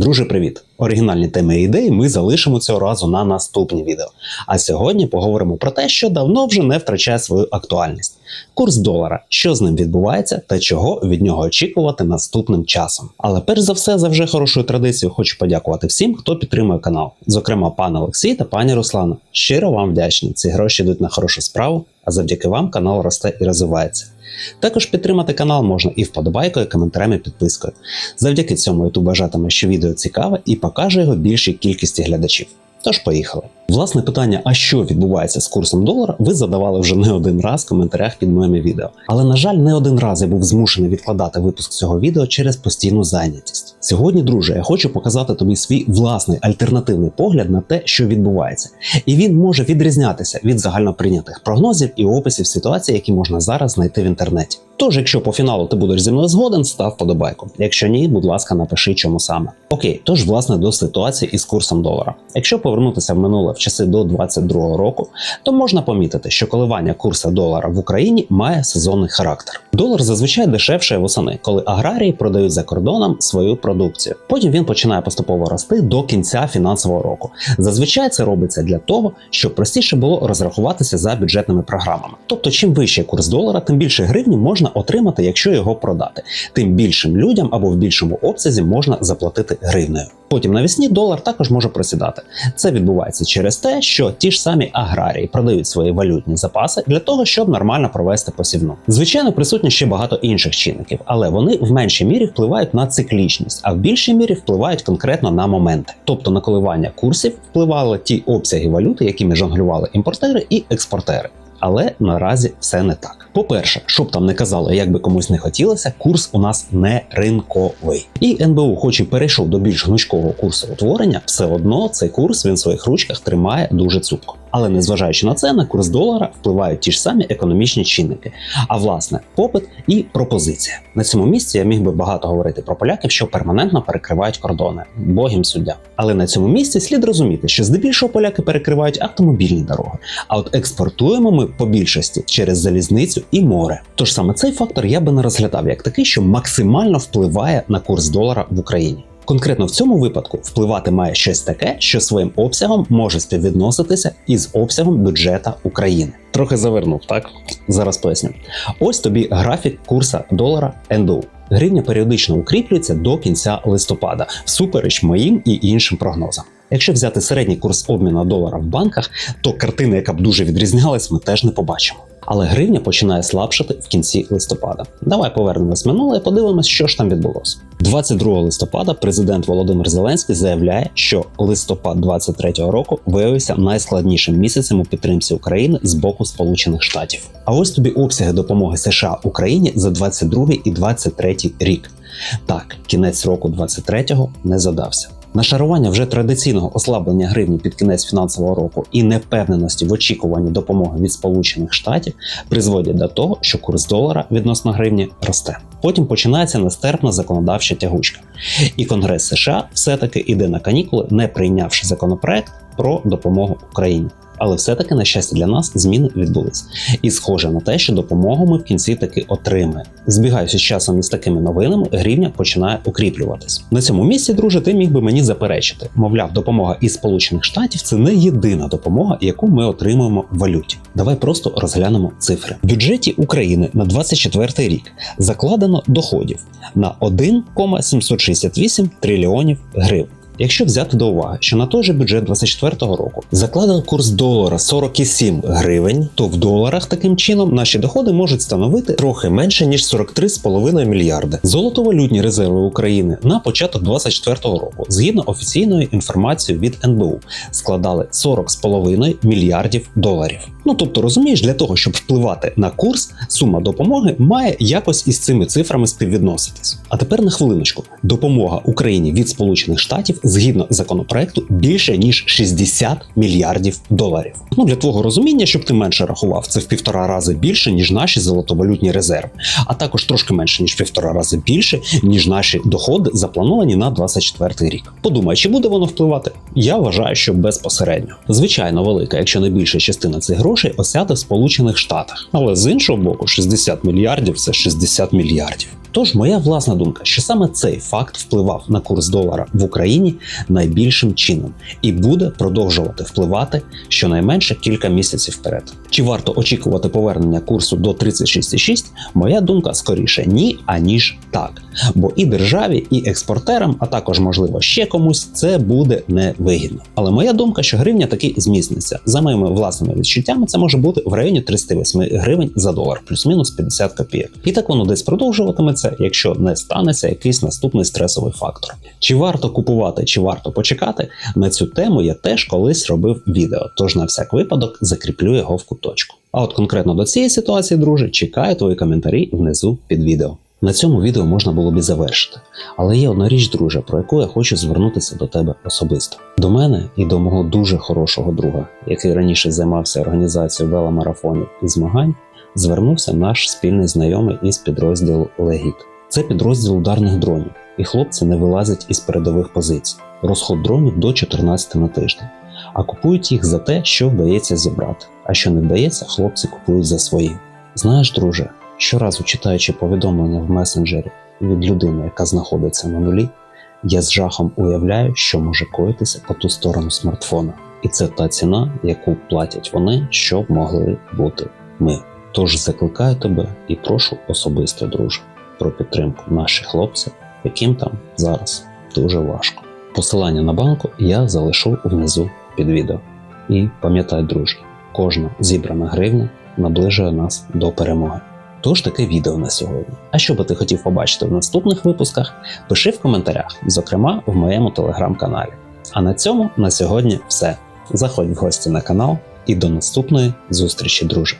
Друже, привіт! Оригінальні теми і ідеї ми залишимо цього разу на наступні відео. А сьогодні поговоримо про те, що давно вже не втрачає свою актуальність: курс долара, що з ним відбувається та чого від нього очікувати наступним часом. Але перш за все, за вже хорошою традицією, хочу подякувати всім, хто підтримує канал, зокрема пан Олексій та пані Руслана. Щиро вам вдячний. Ці гроші йдуть на хорошу справу, а завдяки вам канал росте і розвивається. Також підтримати канал можна і вподобайкою, і підпискою. Завдяки цьому YouTube вважатиме, що відео цікаве і покаже його більшій кількості глядачів. Тож поїхали. Власне питання, а що відбувається з курсом долара, ви задавали вже не один раз в коментарях під моїми відео. Але на жаль, не один раз я був змушений відкладати випуск цього відео через постійну зайнятість. Сьогодні, друже, я хочу показати тобі свій власний альтернативний погляд на те, що відбувається, і він може відрізнятися від загальноприйнятих прогнозів і описів ситуації, які можна зараз знайти в інтернеті. Тож, якщо по фіналу ти будеш зі мною згоден, став подобайку. Якщо ні, будь ласка, напиши чому саме. Окей, тож власне до ситуації із курсом долара. Якщо повернутися в минуле часи до 22 року, то можна помітити, що коливання курсу долара в Україні має сезонний характер. Долар зазвичай дешевше восени, коли аграрії продають за кордоном свою продукцію. Потім він починає поступово рости до кінця фінансового року. Зазвичай це робиться для того, щоб простіше було розрахуватися за бюджетними програмами. Тобто, чим вищий курс долара, тим більше гривні можна отримати, якщо його продати. Тим більшим людям або в більшому обсязі можна заплатити гривнею. Потім навесні долар також може просідати. Це відбувається через те, що ті ж самі аграрії продають свої валютні запаси для того, щоб нормально провести посівну. Звичайно, присутні ще багато інших чинників, але вони в меншій мірі впливають на циклічність, а в більшій мірі впливають конкретно на моменти. Тобто на коливання курсів впливали ті обсяги валюти, якими жонглювали імпортери і експортери. Але наразі все не так. По-перше, щоб там не казали, як би комусь не хотілося, курс у нас не ринковий. І НБУ, хоч і перейшов до більш гнучкого курсу утворення, все одно цей курс він в своїх ручках тримає дуже цупко. Але незважаючи на це, на курс долара впливають ті ж самі економічні чинники, а власне попит і пропозиція. На цьому місці я міг би багато говорити про поляків, що перманентно перекривають кордони, богім суддя. Але на цьому місці слід розуміти, що здебільшого поляки перекривають автомобільні дороги, а от експортуємо ми по більшості через залізницю і море. Тож саме цей фактор я би не розглядав як такий, що максимально впливає на курс долара в Україні. Конкретно в цьому випадку впливати має щось таке, що своїм обсягом може співвідноситися із обсягом бюджета України. Трохи завернув, так? Зараз поясню. Ось тобі графік курса долара НДУ. Гривня періодично укріплюється до кінця листопада, всупереч моїм і іншим прогнозам. Якщо взяти середній курс обміну долара в банках, то картини, яка б дуже відрізнялась, ми теж не побачимо. Але гривня починає слабшати в кінці листопада. Давай повернемось минуле і подивимось, що ж там відбулося. 22 листопада президент Володимир Зеленський заявляє, що листопад 23-го року виявився найскладнішим місяцем у підтримці України з боку Сполучених Штатів. А ось тобі обсяги допомоги США Україні за 22 і 23 рік. Так, кінець року 23-го не задався. Нашарування вже традиційного ослаблення гривні під кінець фінансового року і непевненості в очікуванні допомоги від Сполучених Штатів призводять до того, що курс долара відносно гривні росте. Потім починається нестерпна законодавча тягучка, і Конгрес США все-таки іде на канікули, не прийнявши законопроект про допомогу Україні. Але все-таки, на щастя, для нас зміни відбулись. І схоже на те, що допомогу ми в кінці таки отримаємо. Збігаючи з часом із такими новинами, гривня починає укріплюватись. На цьому місці, друже, ти міг би мені заперечити. Мовляв, допомога із Сполучених Штатів це не єдина допомога, яку ми отримуємо в валюті. Давай просто розглянемо цифри. В бюджеті України на 24 рік закладено доходів на 1,768 трильйонів гривень. Якщо взяти до уваги, що на той же бюджет 2024 року закладено курс долара 47 гривень, то в доларах таким чином наші доходи можуть становити трохи менше ніж 43,5 мільярди. Золотовалютні резерви України на початок 2024 року, згідно офіційної інформації від НБУ, складали 40,5 мільярдів доларів. Ну тобто розумієш, для того, щоб впливати на курс, сума допомоги має якось із цими цифрами співвідноситись. А тепер на хвилиночку: допомога Україні від Сполучених Штатів згідно законопроекту більше ніж 60 мільярдів доларів. Ну для твого розуміння, щоб ти менше рахував, це в півтора рази більше ніж наші золотовалютні резерви, а також трошки менше ніж півтора рази більше ніж наші доходи заплановані на 24 рік. Подумай, чи буде воно впливати? Я вважаю, що безпосередньо. Звичайно, велика, якщо не більша частина цих грошей осяде в Сполучених Штатах, але з іншого боку, 60 мільярдів це 60 мільярдів. Тож моя власна думка, що саме цей факт впливав на курс долара в Україні найбільшим чином і буде продовжувати впливати щонайменше кілька місяців вперед. Чи варто очікувати повернення курсу до 36,6? Моя думка скоріше ні, аніж так. Бо і державі, і експортерам, а також можливо ще комусь, це буде невигідно. Але моя думка, що гривня таки зміцниться. За моїми власними відчуттями, це може бути в районі 38 гривень за долар, плюс-мінус 50 копійок. І так воно десь продовжуватиметься, якщо не станеться якийсь наступний стресовий фактор. Чи варто купувати, чи варто почекати? На цю тему я теж колись робив відео, тож на всяк випадок закріплю його в куточку. А от конкретно до цієї ситуації, друже, чекаю твої коментарі внизу під відео. На цьому відео можна було б і завершити. Але є одна річ, друже, про яку я хочу звернутися до тебе особисто. До мене і до мого дуже хорошого друга, який раніше займався організацією веломарафонів і змагань, звернувся наш спільний знайомий із підрозділу Легіт. Це підрозділ ударних дронів, і хлопці не вилазять із передових позицій. Розход дронів до 14 на тиждень. А купують їх за те, що вдається зібрати. А що не вдається, хлопці купують за свої. Знаєш, друже, щоразу читаючи повідомлення в месенджері від людини, яка знаходиться на нулі, я з жахом уявляю, що може коїтися по ту сторону смартфона. І це та ціна, яку платять вони, щоб могли бути ми. Тож закликаю тебе і прошу особисто, друже, про підтримку наших хлопців, яким там зараз дуже важко. Посилання на банку я залишу внизу під відео. І пам'ятай, друже, кожна зібрана гривня наближує нас до перемоги. Тож таке відео на сьогодні. А що би ти хотів побачити в наступних випусках, пиши в коментарях, зокрема в моєму телеграм-каналі. А на цьому на сьогодні все. Заходь в гості на канал і до наступної зустрічі, друже.